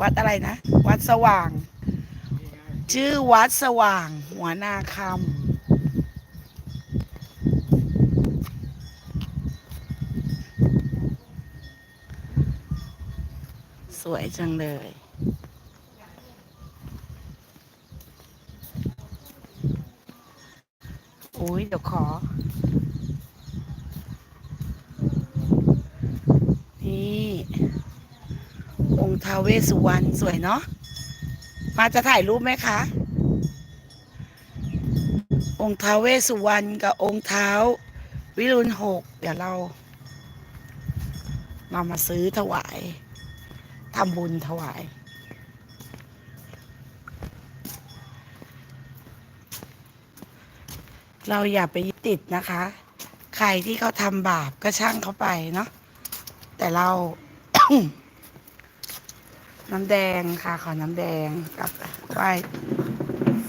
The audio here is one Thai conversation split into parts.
วัดอะไรนะ วัดสว่าง ชื่อวัดสว่าง หัวนาคำสวยจังเลย โอ้ยเดี๋ยวขอ นี่ อง ค์ท้าวเวสุวรรณสวยเนาะมาจะถ่ายรูปไหมคะ องค์ท้าวเวสสุวรรณกับองค์เท้า วิรุณหกเดี๋ยวเราเรามาซื้อถวายทำบุญถวายเราอย่าไปยึดติดนะคะ ใครที่เขาทำบาปก็ช่างเขาไปเนาะ แต่เรา น้ำแดงค่ะ ขอน้ำแดงกับไหว้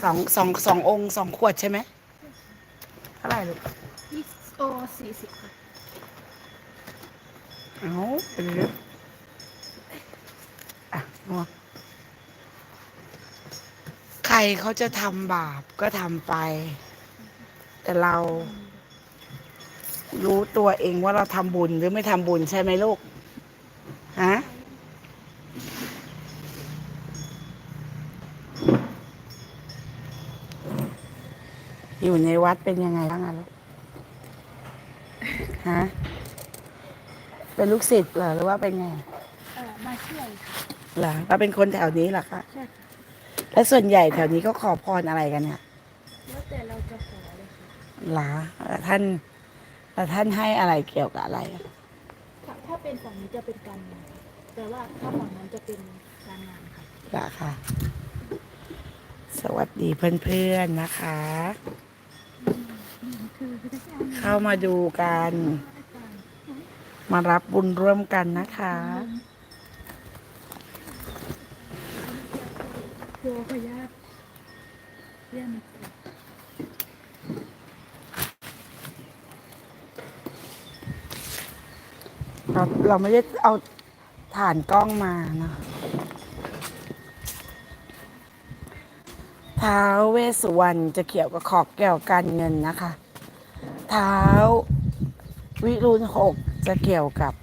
สองสองสององค์สองขวดใช่ไหมเท่าไหร่ลูกยี่สิบโอสี่สิบค่ะเอาไปเลยอะนัวใครเขาจะทำบาปก็ทำไป แต่เรา รู้ตัวเองว่าเราทำบุญหรือไม่ทำบุญใช่ไหมลูก ฮะ อยู่ในวัดเป็นยังไงบ้างอะลูกฮะเป็นลูกศิษย์เหรอหรือว่าเป็นไงเอ่อมาช่วยค่ะเหรอเราเป็นคนแถวนี้เหรอคะใช่ค่ะและส่วนใหญ่แถวนี้ก็ขอพรอะไรกันเนี่ยแล้วแต่เราจะขอเลยค่ะเหรอแล้วท่านแล้วท่านให้อะไรเกี่ยวกับอะไรอะถ้าถ้าเป็นฝั่งนี้จะเป็นการเงินค่ะแต่ว่าถ้าฝั่งนั้นจะเป็นการงานค่ะ เหรอคะสวัสดีเพื่อนๆนะคะ เข้ามาดูกัน มารับบุญร่วมกันนะคะโยขยาตเรียนเราเราไม่ได้เอาฐานกล้องมาเนะ ท้าวเวสสุวรรณจะเกี่ยวกับขอบแก้วการเงินนะคะ เท้าวิรุณหกจะเกี่ยวกับ